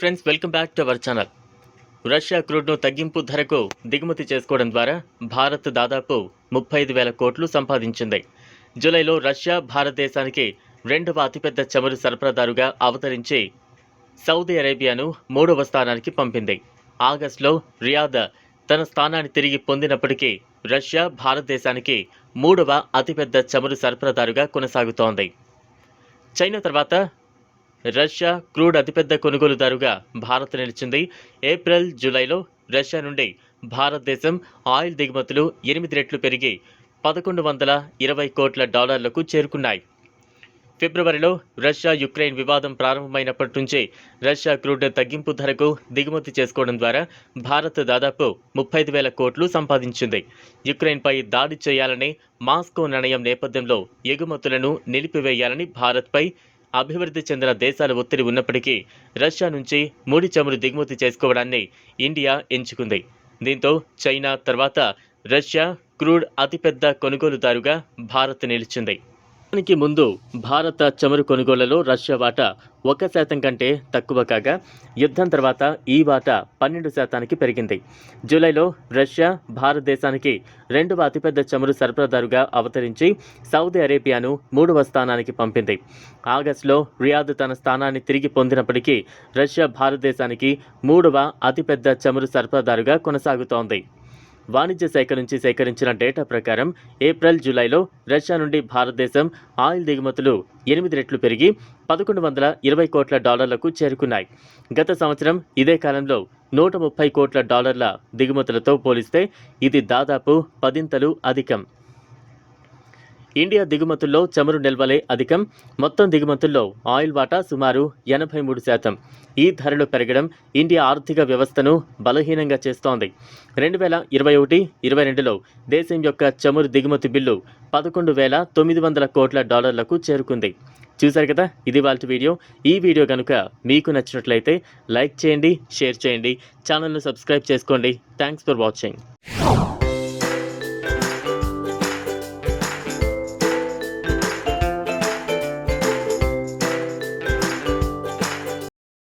Friends welcome back to our channel Russia క్రూడ్ను తగ్గింపు ధరకు దిగుమతి చేసుకోవడం ద్వారా భారత్ దాదాపు ముప్పై ఐదు వేల కోట్లు సంపాదించింది. జూలైలో రష్యా భారతదేశానికి రెండవ అతిపెద్ద చమురు సరఫరాదారుగా అవతరించి సౌదీ అరేబియాను మూడవ స్థానానికి పంపింది. ఆగస్టులో రియాద్ తన స్థానాన్ని తిరిగి పొందినప్పటికీ రష్యా భారతదేశానికి మూడవ అతిపెద్ద చమురు సరఫరాదారుగా కొనసాగుతోంది. చైనా తర్వాత రష్యా క్రూడ్ అతిపెద్ద కొనుగోలుదారుగా భారత్ నిలిచింది. ఏప్రిల్ జూలైలో రష్యా నుండి భారతదేశం ఆయిల్ దిగుమతులు ఎనిమిది రెట్లు పెరిగి పదకొండు వందల ఇరవై కోట్ల డాలర్లకు చేరుకున్నాయి. ఫిబ్రవరిలో రష్యా యుక్రెయిన్ వివాదం ప్రారంభమైనప్పటి నుంచి రష్యా క్రూడ్ తగ్గింపు ధరకు దిగుమతి చేసుకోవడం ద్వారా భారత్ దాదాపు ముప్పై ఐదు వేల కోట్లు సంపాదించింది. యుక్రెయిన్పై దాడి చేయాలని మాస్కో నిర్ణయం నేపథ్యంలో ఎగుమతులను నిలిపివేయాలని భారత్పై అభివృద్ధి చెందిన దేశాల ఒత్తిడి ఉన్నప్పటికీ రష్యా నుంచి ముడి చమురు దిగుమతి చేసుకోవడాన్ని ఇండియా ఎంచుకుంది. దీంతో చైనా తర్వాత రష్యా క్రూడ్ అతిపెద్ద కొనుగోలుదారుగా భారత్ నిలిచింది. దానికి ముందు భారత చమురు కొనుగోళ్ళలో రష్యా వాటా ఒక శాతం కంటే తక్కువ కాగా యుద్ధం తర్వాత ఈ వాటా పన్నెండు శాతానికి పెరిగింది. జూలైలో రష్యా భారతదేశానికి రెండవ అతిపెద్ద చమురు సరఫరాదారుగా అవతరించి సౌదీ అరేబియాను మూడవ స్థానానికి పంపింది. ఆగస్టులో రియాద్ తన స్థానాన్ని తిరిగి పొందినప్పటికీ రష్యా భారతదేశానికి మూడవ అతిపెద్ద చమురు సరఫరాదారుగా కొనసాగుతోంది. వాణిజ్య శాఖ నుంచి సేకరించిన డేటా ప్రకారం ఏప్రిల్ జూలైలో రష్యా నుండి భారతదేశం ఆయిల్ దిగుమతులు ఎనిమిది రెట్లు పెరిగి పదకొండు వందల ఇరవై కోట్ల డాలర్లకు చేరుకున్నాయి. గత సంవత్సరం ఇదే కాలంలో నూట ముప్పై కోట్ల డాలర్ల దిగుమతులతో పోలిస్తే ఇది దాదాపు పదింతలు అధికం. ఇండియా దిగుమతుల్లో చమురు నిల్వలే అధికం. మొత్తం దిగుమతుల్లో ఆయిల్ వాటా సుమారు ఎనభై మూడు శాతం. ఈ ధరలు పెరగడం ఇండియా ఆర్థిక వ్యవస్థను బలహీనంగా చేస్తోంది. రెండు వేల ఇరవై ఒకటి ఇరవై రెండులో దేశం యొక్క చమురు దిగుమతి బిల్లు పదకొండు వేల తొమ్మిది వందల కోట్ల డాలర్లకు చేరుకుంది. చూశారు కదా? ఇది వాళ్ళ వీడియో. ఈ వీడియో కనుక మీకు నచ్చినట్లయితే లైక్ చేయండి షేర్ చేయండి. ఛానల్ను సబ్స్క్రైబ్ చేసుకోండి. Thanks for watching